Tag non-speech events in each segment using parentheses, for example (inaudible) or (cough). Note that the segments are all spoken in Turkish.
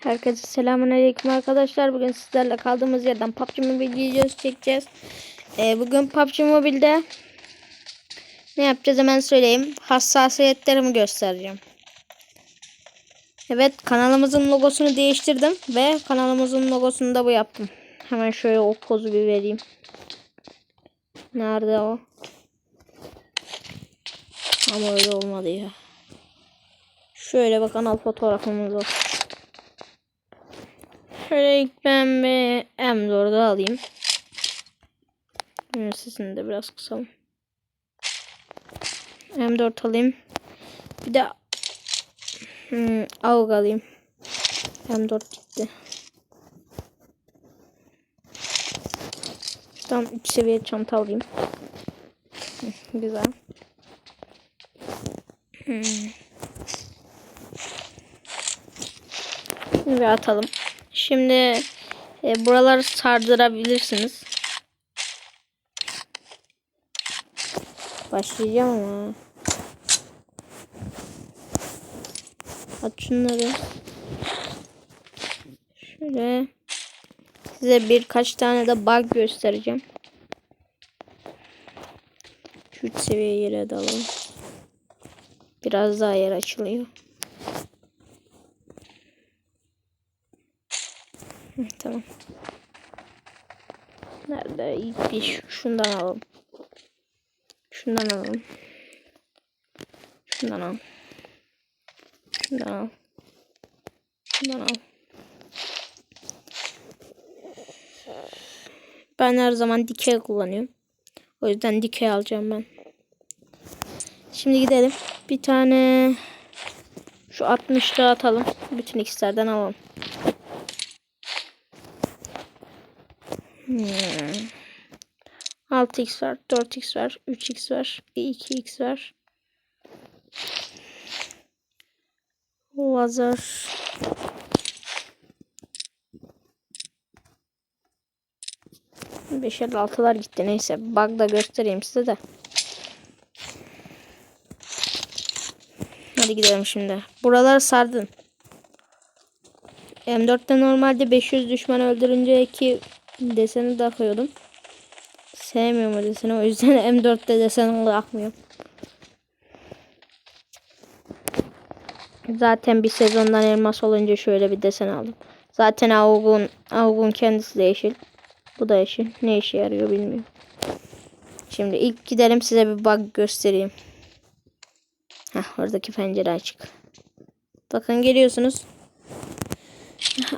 Herkese selamünaleyküm arkadaşlar. Bugün sizlerle kaldığımız yerden PUBG Mobile videosu çekeceğiz. Ee, bugün PUBG Mobile'de ne yapacağız hemen söyleyeyim. Hassasiyetlerimi göstereceğim. Evet kanalımızın logosunu değiştirdim ve kanalımızın logosunu da bu yaptım. Hemen şöyle o pozu bir vereyim. Nerede o? Ama öyle olmadı ya. Şöyle bak kanal fotoğrafımız olsun. Şöyle ilk ben bir M4'ü alayım. Şimdi Sesini de biraz kısalım. M4 alayım. Bir de hmm, AUG alayım. M4 gitti. Tam 3 seviye çanta alayım. Güzel. Hmm. Şimdi atalım. Şimdi e, buraları sardırabilirsiniz. Başlayacağım ama. At şunları. Şöyle size birkaç tane de bug göstereceğim. Şu seviye yere de alalım. Biraz daha yer açılıyor. Tamam. Nerede? İlk bir şu- şundan alalım. Şundan alalım. Şundan al. Şundan al. Şundan al. Ben her zaman dikey kullanıyorum. O yüzden dikey alacağım ben. Şimdi gidelim. Bir tane şu 60'lı atalım. Bütün x'lerden alalım. Hmm. 6x var, 4x var, 3x var, 2x var. Lazer. Beş el altılar gitti neyse. Bug da göstereyim size de. Hadi gidelim şimdi. Buraları sardın. M4'te normalde 500 düşman öldürünce iki deseni takıyordum. Sevmiyorum o deseni. O yüzden (laughs) M4'te deseni bırakmıyorum. Zaten bir sezondan elmas olunca şöyle bir desen aldım. Zaten Avgun, Avgun kendisi de yeşil. Bu da yeşil. Ne işe yarıyor bilmiyorum. Şimdi ilk gidelim size bir bug göstereyim. Heh, oradaki pencere açık. Bakın geliyorsunuz.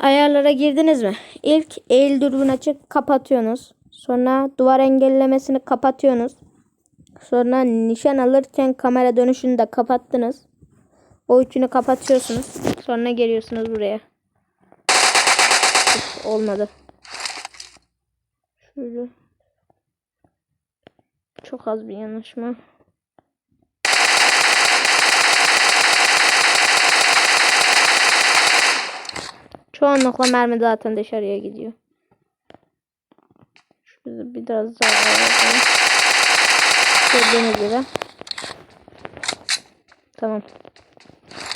Ayarlara girdiniz mi? İlk eğil dürbün açık kapatıyorsunuz. Sonra duvar engellemesini kapatıyorsunuz. Sonra nişan alırken kamera dönüşünü de kapattınız. O üçünü kapatıyorsunuz. Sonra geliyorsunuz buraya. Üf, olmadı. Şöyle. Çok az bir yanaşma. Çoğunlukla mermi zaten dışarıya gidiyor. Şurada biraz daha alalım. Gördüğünüz. Tamam.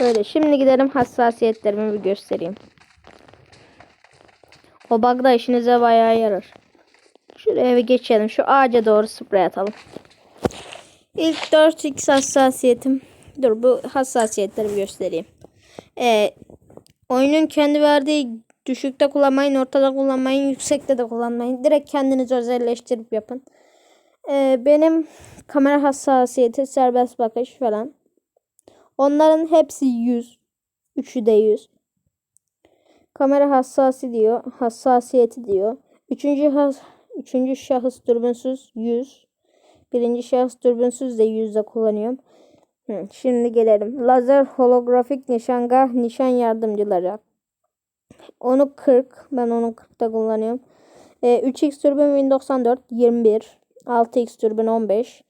Böyle şimdi gidelim hassasiyetlerimi bir göstereyim. O bug da işinize bayağı yarar. Şuraya bir geçelim. Şu ağaca doğru sprey atalım. İlk 4x hassasiyetim. Dur bu hassasiyetleri bir göstereyim. Ee, oyunun kendi verdiği düşükte kullanmayın, ortada kullanmayın, yüksekte de kullanmayın. Direkt kendiniz özelleştirip yapın. Ee, benim kamera hassasiyeti, serbest bakış falan. Onların hepsi 100. Üçü de 100. Kamera hassasi diyor. Hassasiyeti diyor. Üçüncü, has, üçüncü şahıs dürbünsüz 100. Birinci şahıs dürbünsüz de 100'de kullanıyorum. Şimdi gelelim. Lazer holografik nişangah nişan yardımcıları. Onu 40. Ben onu 40'ta kullanıyorum. Ee, 3x dürbün 1094 21. 6x dürbün 15.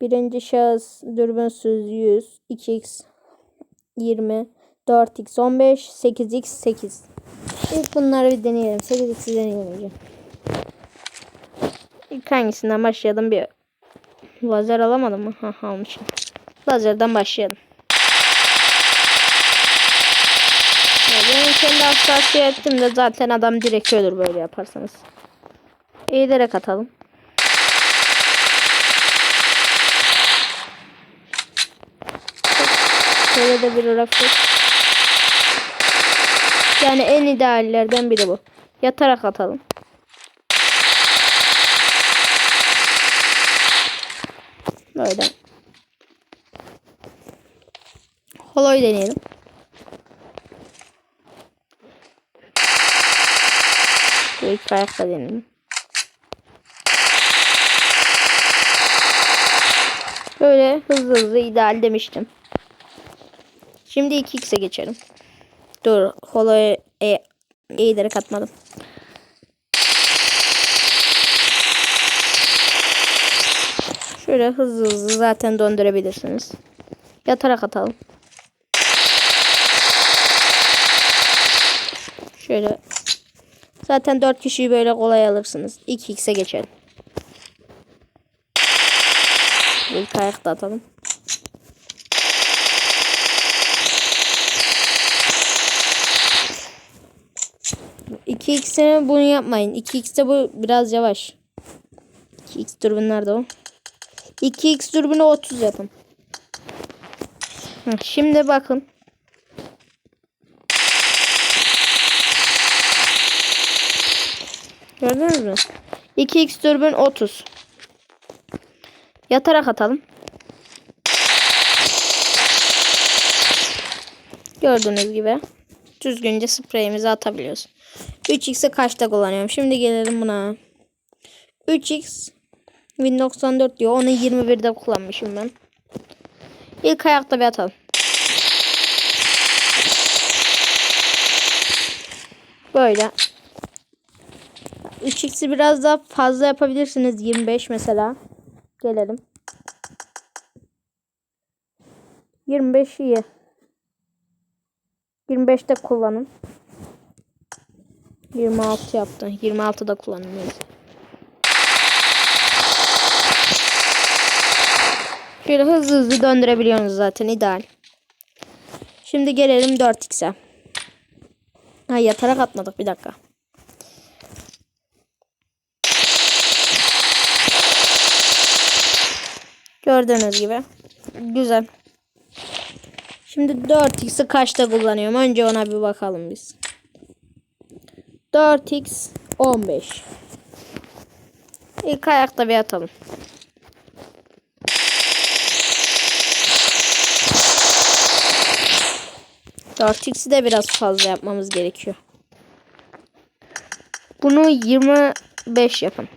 Birinci şahıs dürbünsüz 100. 2x 20. 4x 15. 8x 8. İlk bunları bir deneyelim. 8x'i deneyelim. İlk hangisinden başlayalım bir lazer alamadım mı? Ha almışım. Lazerden başlayalım. Böyle Benim kendi hassasiyetim de zaten adam direkt ölür böyle yaparsanız. Eğilerek atalım. Şöyle de bir refleks. Yani en ideallerden biri bu. Yatarak atalım. Böyle. Holo'yu deneyelim. Ayakta deneyelim. Böyle hızlı hızlı ideal demiştim. Şimdi 2x'e geçelim. Dur. Holo'ya e, eğilerek atmadım. Şöyle hızlı hızlı zaten döndürebilirsiniz. Yatarak atalım. Şöyle. Zaten 4 kişiyi böyle kolay alırsınız. 2x'e geçelim. İlk ayakta atalım. İki x'e bunu yapmayın. 2x'te bu biraz yavaş. 2x türbün nerede o? 2x türbünü 30 yapın. Şimdi bakın. Gördünüz mü? 2x türbün 30. Yatarak atalım. Gördüğünüz gibi düzgünce spreyimizi atabiliyoruz. 3x'e kaçta kullanıyorum? Şimdi gelelim buna. 3x Win 94 diyor. Onu 21'de kullanmışım ben. İlk ayakta bir atalım. Böyle. 3x'i biraz daha fazla yapabilirsiniz. 25 mesela. Gelelim. 25 iyi. 25'te kullanın. 26 yaptı. 26'da kullanın. neyse. Şöyle hızlı hızlı döndürebiliyorsunuz zaten ideal. Şimdi gelelim 4x'e. Ha yatarak atmadık bir dakika. Gördüğünüz gibi. Güzel. Şimdi 4x'i kaçta kullanıyorum? Önce ona bir bakalım biz. 4x 15. İlk ayakta bir atalım. Dört x'i de biraz fazla yapmamız gerekiyor. Bunu 25 yapın.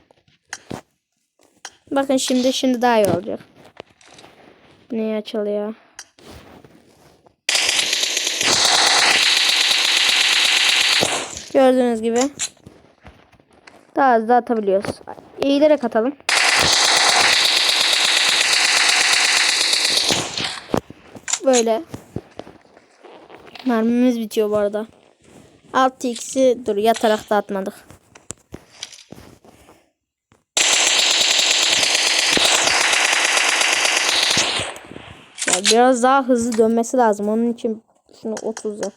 Bakın şimdi şimdi daha iyi olacak. Ne açılıyor? Gördüğünüz gibi daha hızlı atabiliyoruz. Eğilerek atalım. Böyle. Mermimiz bitiyor bu arada. 6x'i dur yatarak da atmadık. Ya biraz daha hızlı dönmesi lazım. Onun için şunu 30 yap.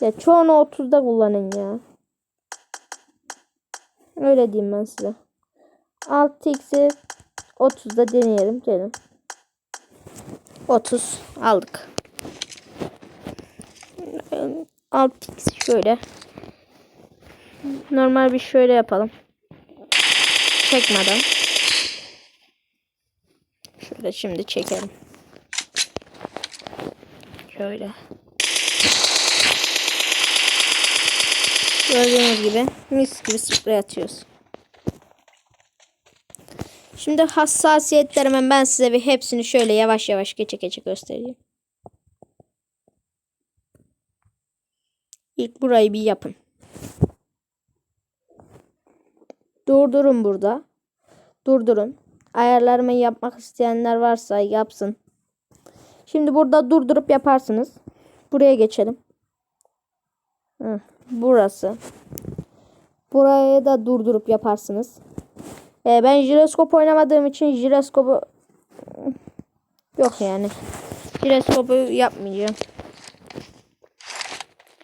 Ya çoğunu 30'da kullanın ya. Öyle diyeyim ben size. 6x'i 30'da deneyelim. Gelin. 30 aldık. 6x şöyle. Normal bir şöyle yapalım. Çekmeden. Şöyle şimdi çekelim. Şöyle. Gördüğünüz gibi mis gibi sprey atıyoruz. Şimdi hassasiyetlerimi ben size bir hepsini şöyle yavaş yavaş geçe geçe göstereyim. İlk burayı bir yapın. Durdurun burada. Durdurun. Ayarlarımı yapmak isteyenler varsa yapsın. Şimdi burada durdurup yaparsınız. Buraya geçelim. Burası. Buraya da durdurup yaparsınız. Ee, ben jiroskop oynamadığım için jiroskopu yok yani. Jiroskopu yapmayacağım.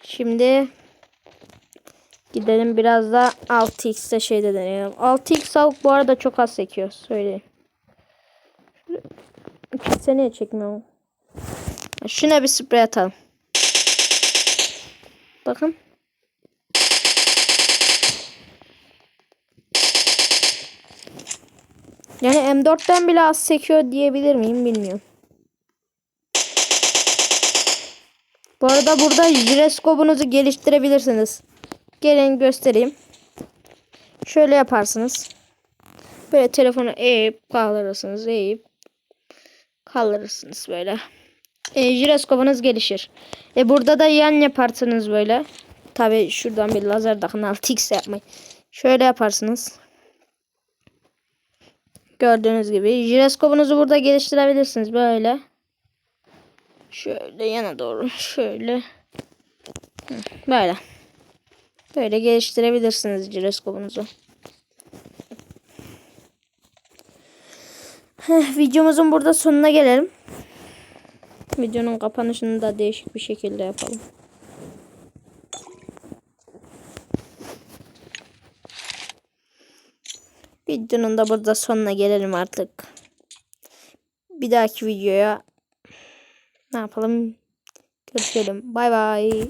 Şimdi gidelim biraz da 6x'te şeyde deneyelim. 6x avuk bu arada çok az sekiyor. Söyleyeyim. İkisi niye çekmiyor? Şuna bir sprey atalım. Bakın. Yani M4'ten bile az sekiyor diyebilir miyim bilmiyorum. Bu arada burada jiroskopunuzu geliştirebilirsiniz. Gelin göstereyim. Şöyle yaparsınız. Böyle telefonu eğip kaldırırsınız. Eğip kaldırırsınız böyle. E, jiroskopunuz gelişir. E, burada da yan yaparsınız böyle. Tabi şuradan bir lazer takın 6x yapmayın. Şöyle yaparsınız. Gördüğünüz gibi. Jiroskopunuzu burada geliştirebilirsiniz böyle. Şöyle yana doğru. Şöyle. Böyle. Böyle geliştirebilirsiniz jiroskopunuzu. Videomuzun burada sonuna gelelim. Videonun kapanışını da değişik bir şekilde yapalım. Videonun da burada sonuna gelelim artık. Bir dahaki videoya ne yapalım? Görüşelim. Bay bay.